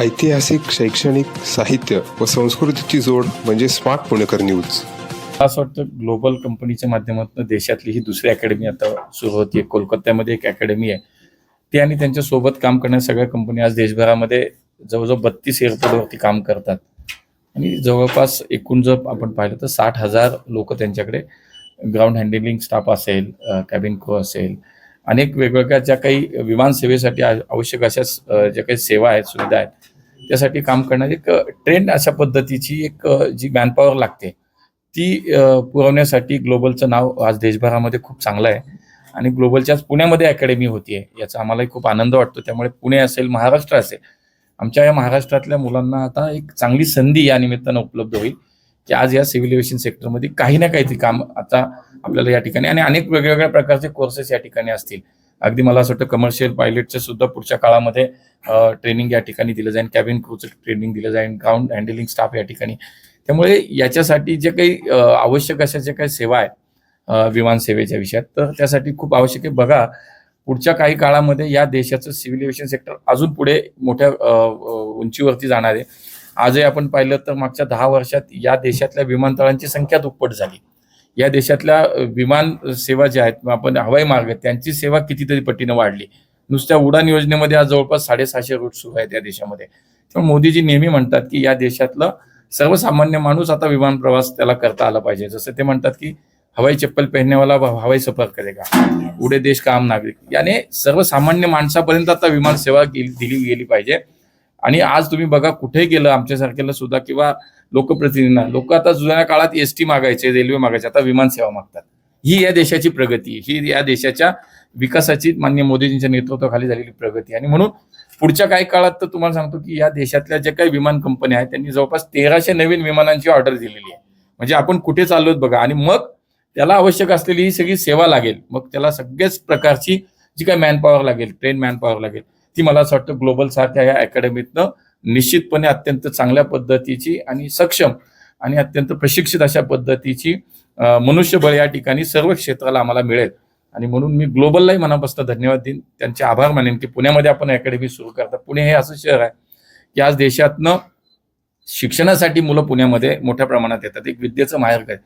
ऐतिहासिक शैक्षणिक साहित्य व संस्कृतीची जोड म्हणजे स्मार्ट पुणेकर न्यूज. असं वाटतं ग्लोबल कंपनीच्या माध्यमातून देशातली ही दुसरी अकॅडमी आता सुरू होती कोलकात्यामध्ये एक अकॅडमी आहे. ती आणि त्यांच्यासोबत काम करणाऱ्या सगळ्या कंपनी आज देशभरामध्ये जवळजवळ बत्तीस एअरपोर्टवरती काम करतात. आणि जवळपास एकूण जर आपण पाहिलं तर साठ हजार लोक त्यांच्याकडे ग्राउंड हँडलिंग स्टाफ असेल कॅबिन क्रू असेल अनेक वेगवेगळ्या ज्या काही विमानसेवेसाठी आवश्यक अशा ज्या काही सेवा आहेत सुविधा आहेत त्यासाठी काम करणारी एक ट्रेंड अशा पद्धतीची एक जी मॅनपॉवर लागते ती पुरवण्यासाठी ग्लोबलचं नाव आज देशभरामध्ये खूप चांगलं आहे. आणि ग्लोबलच्या आज पुण्यामध्ये अकॅडमी होतीये याचा आम्हालाही खूप आनंद वाटतो. त्यामुळे पुणे असेल महाराष्ट्र असेल आमच्या या महाराष्ट्रातल्या मुलांना आता एक चांगली संधी या निमित्तानं उपलब्ध होईल. की आज या सिव्हिल एव्हिएशन सेक्टरमध्ये काही ना काहीतरी काम आता आपल्याला या ठिकाणी आणि अनेक वेगवेगळ्या प्रकारचे कोर्सेस या ठिकाणी असतील. अगदी मला असं वाटतं कमर्शियल पायलटचं सुद्धा पुढच्या काळामध्ये ट्रेनिंग या ठिकाणी दिलं जाईल. कॅबिन क्रूचं ट्रेनिंग दिलं जाईल. ग्राउंड हँडलिंग स्टाफ या ठिकाणी. त्यामुळे याच्यासाठी जे काही आवश्यक अशा ज्या काही सेवा आहेत विमानसेवेच्या विमान सेवेच्या विषयात तर त्यासाठी खूप आवश्यक आहे. बघा पुढच्या काही काळामध्ये या देशाचं सिव्हिल एव्हिएशन सेक्टर अजून पुढे मोठ्या उंचीवरती जाणार आहे. आजही आपण पाहिलं तर मागच्या दहा वर्षात या देशातल्या विमानतळांची संख्या दुप्पट झाली. या देशातल्या विमान सेवा ज्या आहेत आपण हवाई मार्ग आहेत, त्यांची सेवा कितीतरी पटीनं वाढली. नुसत्या उडान योजनेमध्ये आज जवळपास साडेसहाशे रूट सुरू आहेत या देशामध्ये. तर मोदीजी नेहमी म्हणतात की या देशातलं सर्वसामान्य माणूस आता विमान प्रवास त्याला करता आला पाहिजे. जसं ते म्हणतात की हवाई चप्पल पेहण्यावाला हवाई सफर करेगा. उडे देश काम नागरिक. याने सर्वसामान्य माणसापर्यंत आता विमान सेवा दिली गेली पाहिजे. आणि आज तुम्ही बघा कुठे गेलं आमच्यासारख्याला सुद्धा किंवा लोकप्रतिनिधींना लोक आता जुन्या काळात एस टी मागायचे रेल्वे मागायचे आता विमान सेवा मागतात. ही या देशाची प्रगती ही या देशाच्या विकासाची मान्य मोदीजींच्या नेतृत्वाखाली झालेली प्रगती आणि म्हणून पुढच्या काही काळात तर तुम्हाला सांगतो की या देशातल्या ज्या काही विमान कंपन्या आहेत त्यांनी जवळपास तेराशे नवीन विमानांची ऑर्डर दिलेली आहे. म्हणजे आपण कुठे चाललोत बघा. आणि मग त्याला आवश्यक असलेली ही सगळी सेवा लागेल. मग त्याला सगळ्याच प्रकारची जी काही मॅनपॉवर लागेल ट्रेन मॅनपॉवर लागेल. ती मला असं वाटतं ग्लोबल सारख्या या अकॅडमीतनं निश्चितपणे अत्यंत चांगल्या पद्धतीची आणि सक्षम आणि अत्यंत प्रशिक्षित अशा पद्धतीची मनुष्यबळ या ठिकाणी सर्व क्षेत्राला आम्हाला मिळेल. आणि म्हणून मी ग्लोबललाही मनापासून धन्यवाद देईन. त्यांचे आभार मानेन की पुण्यामध्ये आपण अकॅडमी सुरू करता. पुणे हे असं शहर आहे की आज देशातनं शिक्षणासाठी मुलं पुण्यामध्ये मोठ्या प्रमाणात येतात. एक विद्येचं माहेर आहे.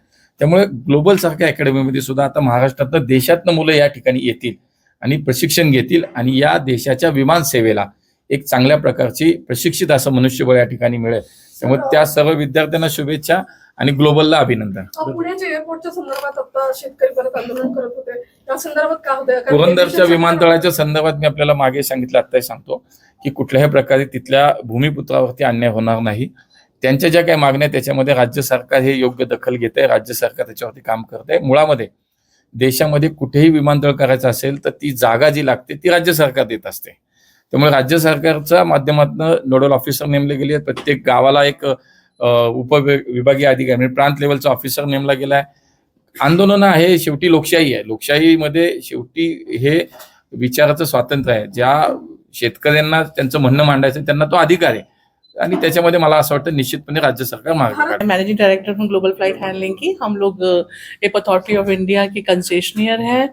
त्यामुळे ग्लोबल सारख्या अकॅडमीमध्ये सुद्धा आता महाराष्ट्रातनं देशातनं मुलं या ठिकाणी येतील. आणि प्रशिक्षण घेतील आणि या देशाच्या विमान सेवेला एक चांगल्या प्रकारची प्रशिक्षित असं मनुष्यबळ या ठिकाणी मिळेल. त्यामुळे त्या सर्व विद्यार्थ्यांना शुभेच्छा आणि ग्लोबलला अभिनंदन. अ, पुण्याच्या एअरपोर्टच्या संदर्भात आता शेतकरी परत आंदोलन करत होते. या संदर्भात काय होतं कारण पुरंदरच्या विमानतळाच्या संदर्भात मी आपल्याला मागे सांगितलं आत्ताही सांगतो की कुठल्याही प्रकारे तिथल्या भूमिपुत्रावरती अन्याय होणार नाही. त्यांच्या ज्या काही मागण्या त्याच्यामध्ये राज्य सरकार हे योग्य दखल घेत आहे राज्य सरकार त्याच्यावरती काम करत आहे मुळामध्ये देशामध्ये कुठेही विमानतळ करायचं असेल तर ती जागा जी लागते ती राज्य सरकार देत असते. त्यामुळे राज्य सरकारच्या माध्यमातून नोडल ऑफिसर नेमले गेले आहेत. प्रत्येक गावाला एक अ, उप विभागीय अधिकारी म्हणजे प्रांत लेवलचा ऑफिसर नेमला आहे आंदोलन आहे शेवटी लोकशाही आहे. लोकशाहीमध्ये शेवटी हे विचाराचं स्वातंत्र्य आहे. ज्या शेतकऱ्यांना त्यांचं म्हणणं मांडायचं त्यांना तो अधिकार आहे. आणि त्याच्यामध्ये मला असं वाटतं निश्चितपणे राज्य सरकार मार्ग. Managing director from global flight handling की हम लोग एप अथॉरिटी ऑफ़ इंडिया के कंसेशनियर है।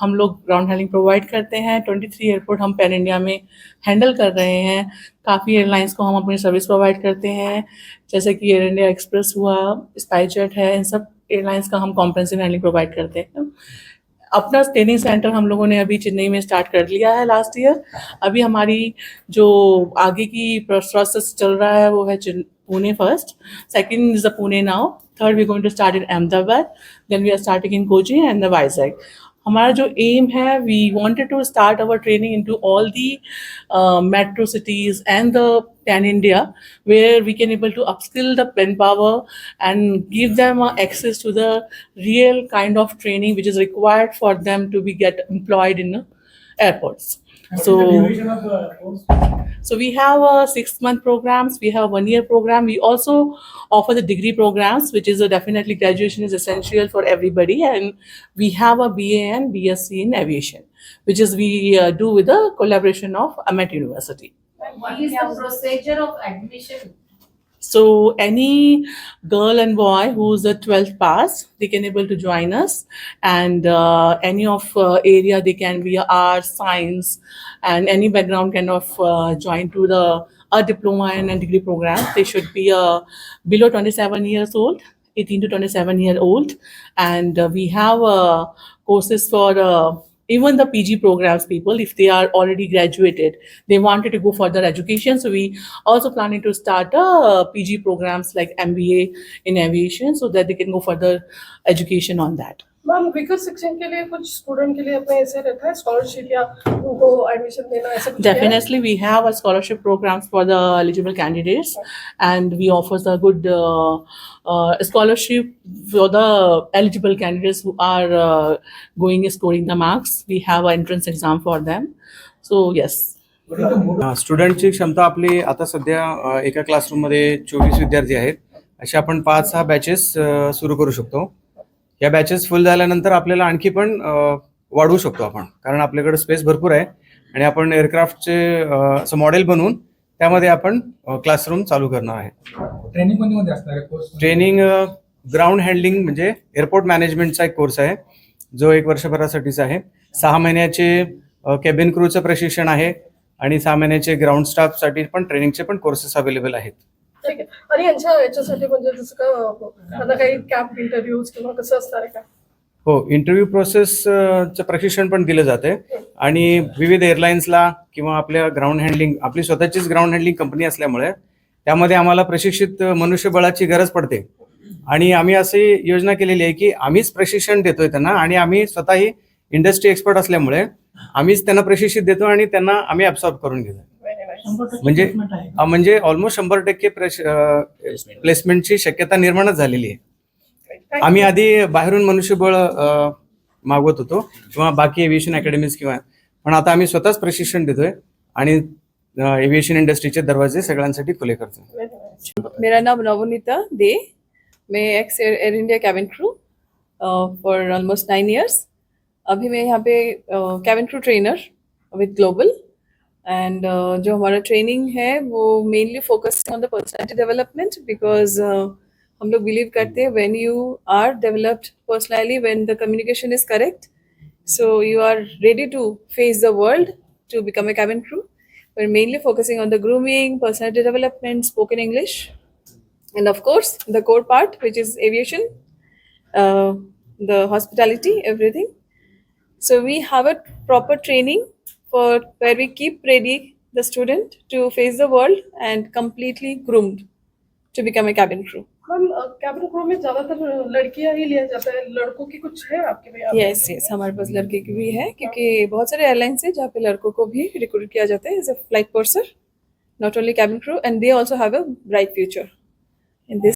हम लोग ग्राउंड हैंडलिंग प्रोवाइड करते हैं। 23 एयरपोर्ट हम पैन इंडिया में हैंडल कर रहे हैं। काफ़ी एयरलाइंस को हम अपनी सर्विस प्रोवाइड करते हैं। जैसे कि एयर इंडिया एक्सप्रेस हुआ स्पाइसजेट है इन सब एयरलाइंस का हम कॉम्प्रेंसिव हैंडलिंग प्रोवाइड करते हैं। अपना ट्रेनिंग सेंटर हम लोगों ने अभी चेन्नई में स्टार्ट कर लिया है लास्ट ईयर अभी हमारी जो आगे की प्रोसेस चल रहा है वो है चिन- Pune first second is the Pune now third we going to start in Ahmedabad then we are starting in Kochi and the Vizag हमारा जो एम है we wanted to start our training into all the metro cities and the pan india where we can able to upskill the pen power and give them uh, access to the real kind of training which is required for them to be get employed in uh, airports so so we have a six month programs we have one year program. We also offer the degree programs which is a definitely graduation is essential for everybody. And we have a ba and bsc in aviation which is we uh, do with the collaboration of amet university. What is the procedure of admission? So any girl and boy who's a 12th pass, they can able to join us, and uh, any of uh, area they can be a art, science, and any background kind of uh, join to the a diploma and a degree program. They should be uh, below 27 years old, 18 to 27 year old, and uh, we have uh, courses for. Uh, even the PG programs people, if they are already graduated, they wanted to go further education. So we also planning to start uh, PG programs like MBA in aviation so that they can go further education on that. Ma'am weaker के लिए कुछ के लिए scholarship या we have scholarship programme for the eligible candidates and we offer the good scholarship for the eligible candidate are going scoring the marks we have a entrance exam for them so yes स्टुडंटची क्षमता आपली आता सध्या एका क्लासरूममध्ये चोवीस विद्यार्थी आहेत. असे आपण पाच सहा बॅचेस सुरू करू शकतो. या बॅचेस फुल झाल्यानंतर आपल्याला आणखी पण वाढवू शकतो आपण. कारण आपल्याकडे स्पेस भरपूर आहे आणि आपण एअरक्राफ्टचे असं मॉडेल बनवून त्यामध्ये आपण क्लासरूम चालू करणार आहे. ट्रेनिंग असणार आहे? कोर्स ट्रेनिंग ग्राउंड हँडलिंग म्हणजे एअरपोर्ट मॅनेजमेंटचा एक कोर्स आहे. जो एक वर्षभरासाठीचा आहे. सहा महिन्याचे केबिन क्रूचं प्रशिक्षण आहे आणि सहा महिन्याचे ग्राउंड स्टाफसाठी पण ट्रेनिंगचे पण कोर्सेस अवेलेबल आहेत. ठीक आहे. आणि यांच्या याच्यासाठी म्हणजे जसं का आता काही कॅम्प इंटरव्ह्यूज किंवा कसं असणार आहे का? हो इंटरव्ह्यू प्रोसेसचं प्रशिक्षण पण दिलं जाते. आणि विविध एअरलाईन्सला किंवा आपल्या ग्राउंड हँडलिंग आपली स्वतःचीच ग्राउंड हँडलिंग कंपनी असल्यामुळे त्यामध्ये आम्हाला प्रशिक्षित मनुष्यबळाची गरज पडते. आणि आम्ही अशी योजना केलेली आहे की आम्हीच प्रशिक्षण देतोय त्यांना आणि आम्ही स्वतःही इंडस्ट्री एक्सपर्ट असल्यामुळे आम्हीच त्यांना प्रशिक्षित देतो आणि त्यांना आम्ही ॲब्सॉर्ब करून घेतो म्हणजे म्हणजे ऑलमोस्ट शंभर टक्के प्लेसमेंटची शक्यता निर्माणच झालेली आहे. आम्ही आधी बाहेरून मनुष्यबळ मागवत होतो किंवा बाकी एव्हिएशन अकॅडमीज किंवा पण आता आम्ही स्वतःच प्रशिक्षण देतोय आणि एव्हिएशन इंडस्ट्रीचे दरवाजे सगळ्यांसाठी खुले करतो. मेरा नाम नवनीता दे. मैं ex Air India cabin crew for almost nine years अभी मैं यहाँ पे cabin crew trainer with global end जो हमारा ट्रेनिंग है वो mainly focus on the personality development because हम लोग बिलीव करते हैं when you are developed personally when the communication is correct so you are ready to face the world to become a cabin crew we're mainly focusing on the grooming personality development spoken english and of course the core part which is aviation uh, the hospitality everything so we have a proper training for where we keep ready the student to face the world and completely groomed to become a cabin crew ma'am cabin crew में ज्यादातर लड़कियां ही लिया जाता है लड़कों की कुछ है आपके पे? यस यस हमारे पास लड़के की भी है क्योंकि बहुत सारे एयरलाइंस है जहाँ पे लड़कों को भी रिक्रूट किया जाता है as a flight person not only cabin crew and they also have a bright future in this